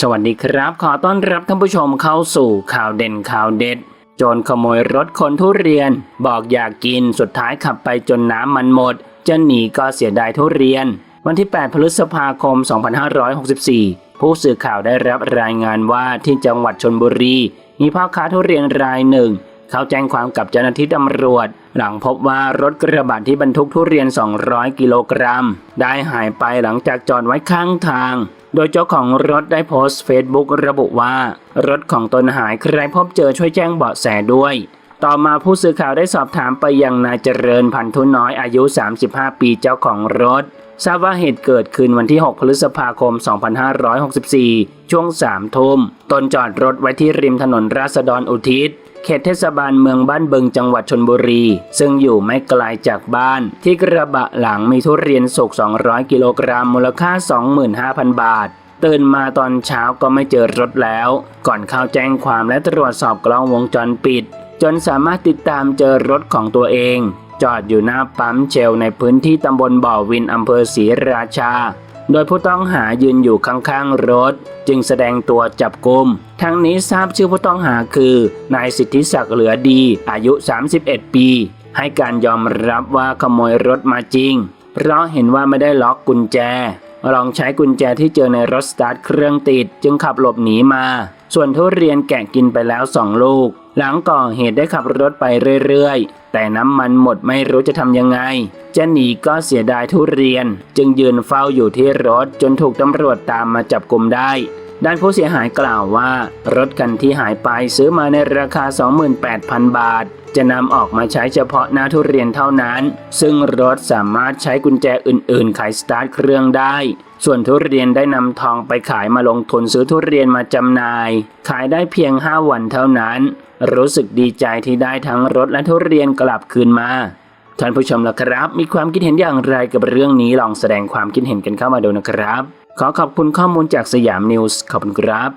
สวัสดีครับ ขอต้อนรับท่านผู้ชมเข้าสู่ข่าวเด่นข่าวเด็ด โจรขโมยรถคนทุเรียน บอกอยากกินสุดท้ายขับไปจนน้ำมันหมด จะหนีก็เสียดายทุเรียน วันที่ 8 พฤษภาคม 2564 ผู้สื่อข่าวได้รับรายงานว่าที่จังหวัดชนบุรี มีพ่อค้าทุเรียนรายหนึ่ง เขาแจ้งความกับเจ้าหน้าที่ตำรวจ หลังพบว่ารถกระบะที่บรรทุกทุเรียน 200 กิโลกรัม ได้หายไปหลังจากจอดไว้ข้างทาง โดยเจ้าของรถได้โพสต์เฟซบุ๊กระบุว่า รถของตนหายใครพบเจอช่วยแจ้งเบาะแสด้วย ต่อมาผู้สื่อข่าวได้สอบถามไปยังนายเจริญพันธุน้อยอายุ 35 ปีเจ้าของรถ ทราบว่าเหตุเกิดขึ้นวันที่ 6 พฤษภาคม 2564 ช่วง 3 ทุ่ม ตนจอดรถไว้ที่ริมถนนราษฎรอุทิศ เขตเทศบาลเมืองบ้านบึงจังหวัดชนบุรี ซึ่งอยู่ไม่ไกลจากบ้าน ที่กระบะหลังมีทุเรียนสุก 200 กิโลกรัมมูลค่า 25,000 บาทตื่นมาตอนเช้าก็ไม่เจอรถแล้ว ก่อนเข้าแจ้งความและตรวจสอบกล้องวงจรปิด จนสามารถติดตามเจอรถของตัวเอง จอดอยู่หน้าปั๊มเชลในพื้นที่ตำบลบ่อวินอำเภอศรีราชา โดยผู้ต้องหายืนอยู่ข้างๆรถ จึงแสดงตัวจับกุม ทั้งนี้ทราบชื่อผู้ต้องหาคือ นายสิทธิศักดิ์เหลือดี อายุ 31 ปี ให้การยอมรับว่าขโมยรถมาจริง เพราะเห็นว่าไม่ได้ล็อกกุญแจลองใช้กุญแจที่เจอในรถสตาร์ทเครื่องติด จึงขับหลบหนีมา ส่วนทุเรียนแกะกินไปแล้วสองลูก หลังก่อเหตุได้ขับรถไปเรื่อยๆ แต่น้ำมันหมดไม่รู้จะทำยังไง จะหนีก็เสียดายทุเรียน จึงยืนเฝ้าอยู่ที่รถจนถูกตำรวจตามมาจับกลุมได้ ด้านผู้เสียหายกล่าวว่า รถคันที่หายไปซื้อมาในราคา 28,000 บาท จะนำออกมาใช้เฉพาะหน้าทุเรียนเท่านั้น ซึ่งรถสามารถใช้กุญแจอื่นๆขายสตาร์ทเครื่องได้ส่วนทุเรียนได้นำทองไปขายมาลงทุนซื้อทุเรียนมาจำหน่าย ขายได้เพียง 5 วันเท่านั้น รู้สึกดีใจที่ได้ทั้งรถและทุเรียนกลับคืนมาท่านผู้ชมล่ะครับ มีความคิดเห็นอย่างไรกับเรื่องนี้ลองแสดงความคิดเห็นกันเข้ามาดูนะครับ ขอขอบคุณข้อมูลจากสยามนิวส์ขอบคุณครับ